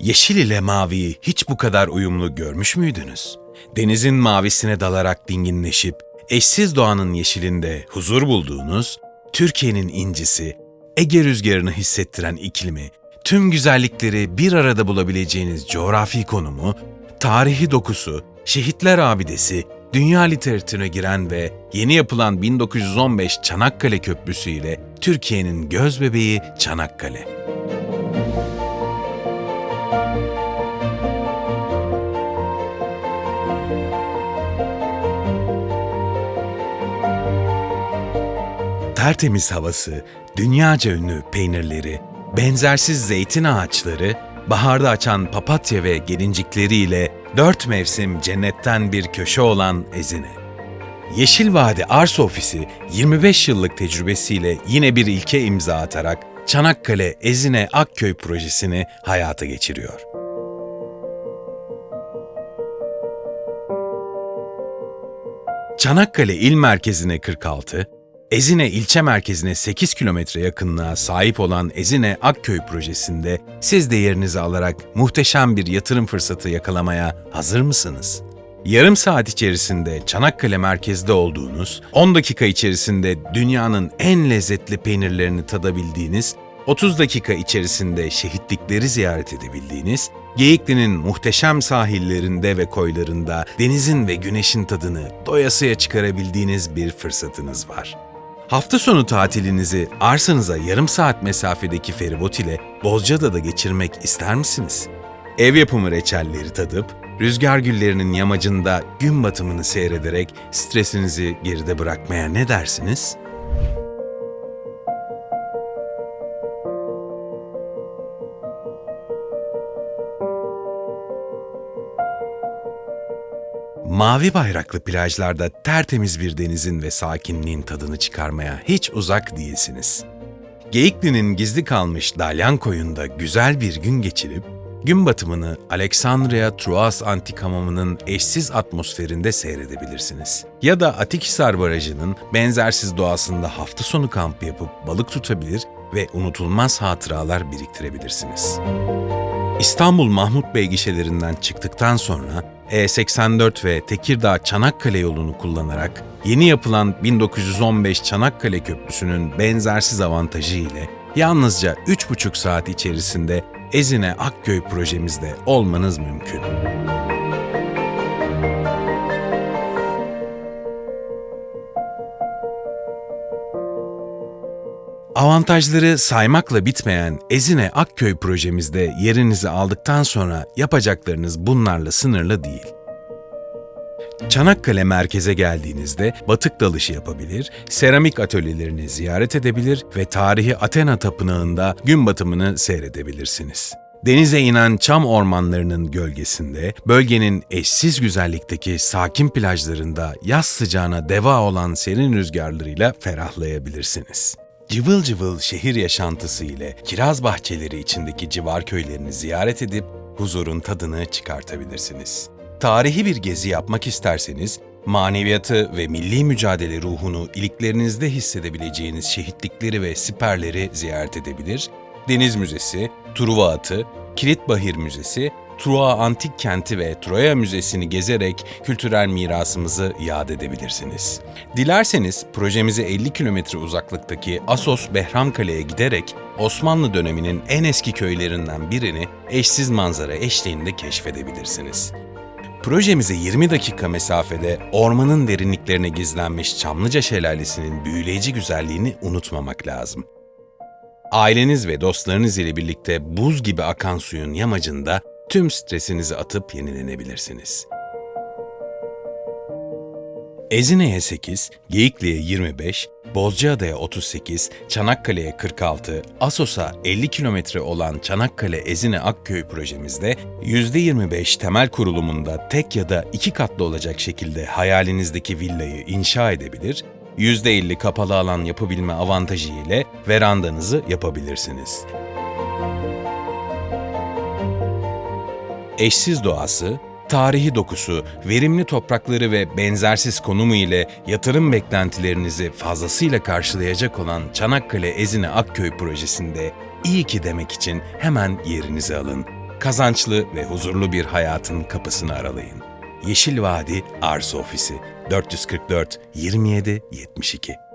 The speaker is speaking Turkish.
Yeşil ile maviyi hiç bu kadar uyumlu görmüş müydünüz? Denizin mavisine dalarak dinginleşip, eşsiz doğanın yeşilinde huzur bulduğunuz, Türkiye'nin incisi, Ege rüzgarını hissettiren iklimi, tüm güzellikleri bir arada bulabileceğiniz coğrafi konumu, tarihi dokusu, şehitler abidesi, dünya literatürüne giren ve yeni yapılan 1915 Çanakkale Köprüsü ile Türkiye'nin göz bebeği Çanakkale. Tertemiz havası, dünyaca ünlü peynirleri, benzersiz zeytin ağaçları, baharda açan papatya ve gelincikleriyle dört mevsim cennetten bir köşe olan Ezine. Yeşil Vadi Arsa Ofisi 25 yıllık tecrübesiyle yine bir ilke imza atarak Çanakkale Ezine Akköy projesini hayata geçiriyor. Çanakkale il merkezine 46, Ezine ilçe merkezine 8 kilometre yakınlığa sahip olan Ezine Akköy projesinde siz de yerinizi alarak muhteşem bir yatırım fırsatı yakalamaya hazır mısınız? Yarım saat içerisinde Çanakkale merkezde olduğunuz, 10 dakika içerisinde dünyanın en lezzetli peynirlerini tadabildiğiniz, 30 dakika içerisinde şehitlikleri ziyaret edebildiğiniz, Geyikli'nin muhteşem sahillerinde ve koylarında denizin ve güneşin tadını doyasıya çıkarabildiğiniz bir fırsatınız var. Hafta sonu tatilinizi arsanıza yarım saat mesafedeki feribot ile Bozcaada'da geçirmek ister misiniz? Ev yapımı reçelleri tadıp, rüzgar güllerinin yamacında gün batımını seyrederek stresinizi geride bırakmaya ne dersiniz? Mavi bayraklı plajlarda tertemiz bir denizin ve sakinliğin tadını çıkarmaya hiç uzak değilsiniz. Geyikli'nin gizli kalmış Dalyan koyunda güzel bir gün geçirip, gün batımını Alexandria Truas Antik Hamamı'nın eşsiz atmosferinde seyredebilirsiniz. Ya da Atikhisar Barajı'nın benzersiz doğasında hafta sonu kampı yapıp balık tutabilir ve unutulmaz hatıralar biriktirebilirsiniz. İstanbul Mahmut Bey gişelerinden çıktıktan sonra E84 ve Tekirdağ Çanakkale yolunu kullanarak yeni yapılan 1915 Çanakkale Köprüsü'nün benzersiz avantajı ile yalnızca 3,5 saat içerisinde Ezine Akköy projemizde olmanız mümkün. Avantajları saymakla bitmeyen Ezine Akköy projemizde yerinizi aldıktan sonra yapacaklarınız bunlarla sınırlı değil. Çanakkale merkeze geldiğinizde batık dalışı yapabilir, seramik atölyelerini ziyaret edebilir ve tarihi Athena Tapınağı'nda gün batımını seyredebilirsiniz. Denize inen çam ormanlarının gölgesinde, bölgenin eşsiz güzellikteki sakin plajlarında yaz sıcağına deva olan serin rüzgarlarıyla ferahlayabilirsiniz. Cıvıl cıvıl şehir yaşantısı ile kiraz bahçeleri içindeki civar köylerini ziyaret edip huzurun tadını çıkartabilirsiniz. Tarihi bir gezi yapmak isterseniz, maneviyatı ve milli mücadele ruhunu iliklerinizde hissedebileceğiniz şehitlikleri ve siperleri ziyaret edebilir, Deniz Müzesi, Truva Atı, Kilitbahir Müzesi Truva Antik Kenti ve Troya Müzesi'ni gezerek kültürel mirasımızı yad edebilirsiniz. Dilerseniz projemize 50 kilometre uzaklıktaki Asos Behramkale'ye giderek Osmanlı döneminin en eski köylerinden birini eşsiz manzara eşliğinde keşfedebilirsiniz. Projemize 20 dakika mesafede ormanın derinliklerine gizlenmiş Çamlıca Şelalesi'nin büyüleyici güzelliğini unutmamak lazım. Aileniz ve dostlarınız ile birlikte buz gibi akan suyun yamacında tüm stresinizi atıp yenilenebilirsiniz. Ezine'ye 8, Geyikli'ye 25, Bozcaada'ya 38, Çanakkale'ye 46, Asos'a 50 kilometre olan Çanakkale Ezine Akköy projemizde %25 temel kurulumunda tek ya da iki katlı olacak şekilde hayalinizdeki villayı inşa edebilir, %50 kapalı alan yapabilme avantajı ile verandanızı yapabilirsiniz. Eşsiz doğası, tarihi dokusu, verimli toprakları ve benzersiz konumu ile yatırım beklentilerinizi fazlasıyla karşılayacak olan Çanakkale Ezine Akköy projesinde iyi ki demek için hemen yerinizi alın. Kazançlı ve huzurlu bir hayatın kapısını aralayın. Yeşil Vadi Arsa Ofisi 444 27 72